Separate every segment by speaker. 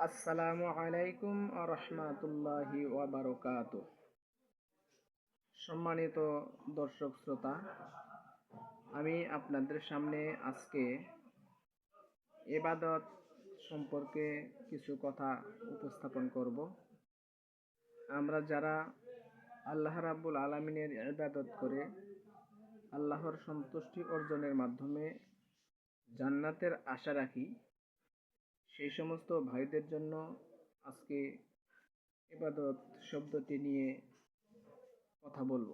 Speaker 1: আসসালামু আলাইকুম রহমাতুল্লাহি ওয়াবারকাত সম্মানিত দর্শক শ্রোতা, আমি আপনাদের সামনে আজকে এবাদত সম্পর্কে কিছু কথা উপস্থাপন করব। আমরা যারা আল্লাহ রাব্বুল আলমিনের ইবাদত করে আল্লাহর সন্তুষ্টি অর্জনের মাধ্যমে জান্নাতের আশা রাখি সেই সমস্ত ভাইদের জন্য আজকে ইবাদত শব্দটি নিয়ে কথা বলব।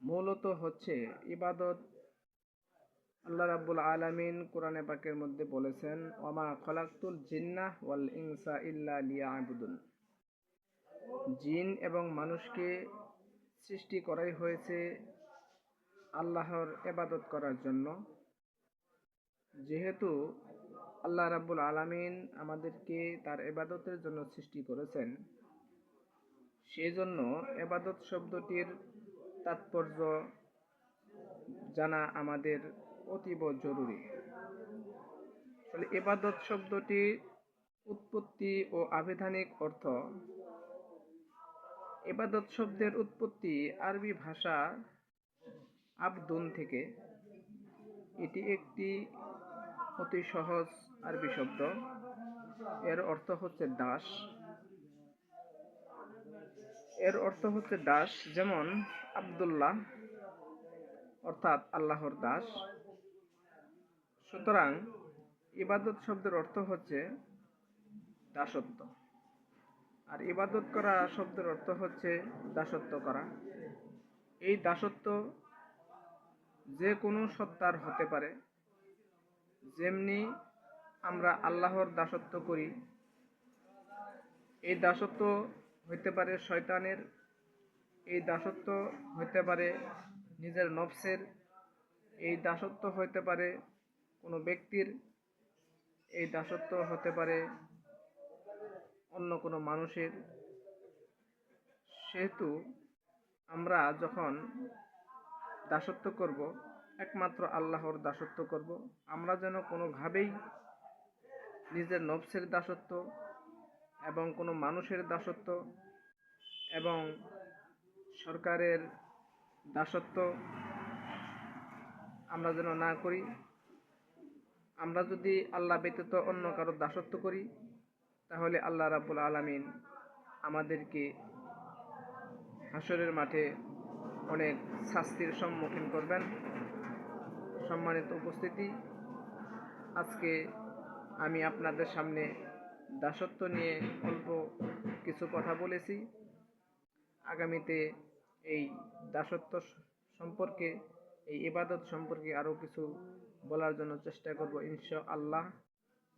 Speaker 1: মূলত হচ্ছে ইবাদত আল্লাহ রাব্বুল আলামিন কোরআনে পাকের মধ্যে বলেছেন ওমা খলাকতুল জিন্নাহ ওয়াল ইনসা ইল্লা লিয়াবুদুন। জিন এবং মানুষকে সৃষ্টি করাই হয়েছে আল্লাহর এবাদত করার জন্য। যেহেতু আল্লাহ রাব্বুল আলামিন আমাদেরকে তার এবাদতের জন্য সৃষ্টি করেছেন। সেই জন্য এবাদত শব্দটির তাৎপর্য জানা আমাদের অতীব জরুরি। তাহলে এবাদত শব্দটি উৎপত্তি ও আবিধানিক অর্থ। এবাদত শব্দের উৎপত্তি আরবি ভাষা আবদুন থেকে। এটি একটি অতি সহজ আরবি শব্দ এর অর্থ হচ্ছে দাস। এর অর্থ হচ্ছে দাস, যেমন আবদুল্লাহ, অর্থাৎ আল্লাহর দাস। সুতরাং ইবাদত শব্দের অর্থ হচ্ছে দাসত্ব। আর ইবাদত করা শব্দের অর্থ হচ্ছে দাসত্ব করা। এই দাসত্ব যে কোনো সত্তার হতে পারে যেমনি আমরা আল্লাহর দাসত্ব করি, এই দাসত্ব হইতে পারে শয়তানের, এই দাসত্ব হইতে পারে নিজের নফসের, এই দাসত্ব হইতে পারে কোনো ব্যক্তির, এই দাসত্ব হতে পারে অন্য কোনো মানুষের। সেহেতু আমরা যখন দাসত্ব করব একমাত্র আল্লাহর দাসত্ব করব। আমরা যেন কোনোভাবেই নিজের নফসের দাসত্ব এবং কোনো মানুষের দাসত্ব এবং সরকারের দাসত্ব আমরা যেন না করি। আমরা যদি আল্লাহ ব্যতীত অন্য কারও দাসত্ব করি, তাহলে আল্লাহ রাবুল আলমিন আমাদেরকে হাসরের মাঠে অনেক শাস্তির সম্মুখীন করবেন। সম্মানিত উপস্থিতি। আজকে আমি আপনাদের সামনে দাসত্ব নিয়ে অল্প কিছু কথা বলেছি। আগামীতে এই দাসত্ব সম্পর্কে, এই ইবাদত সম্পর্কে আরও কিছু বলার জন্য চেষ্টা করব ইনশা আল্লাহ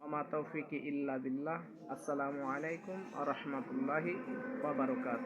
Speaker 1: ওমা তৌফিকি ইল্লা বিল্লাহ। আসসালামু আলাইকুম আ রহমতুল্লাহি ওবরকাত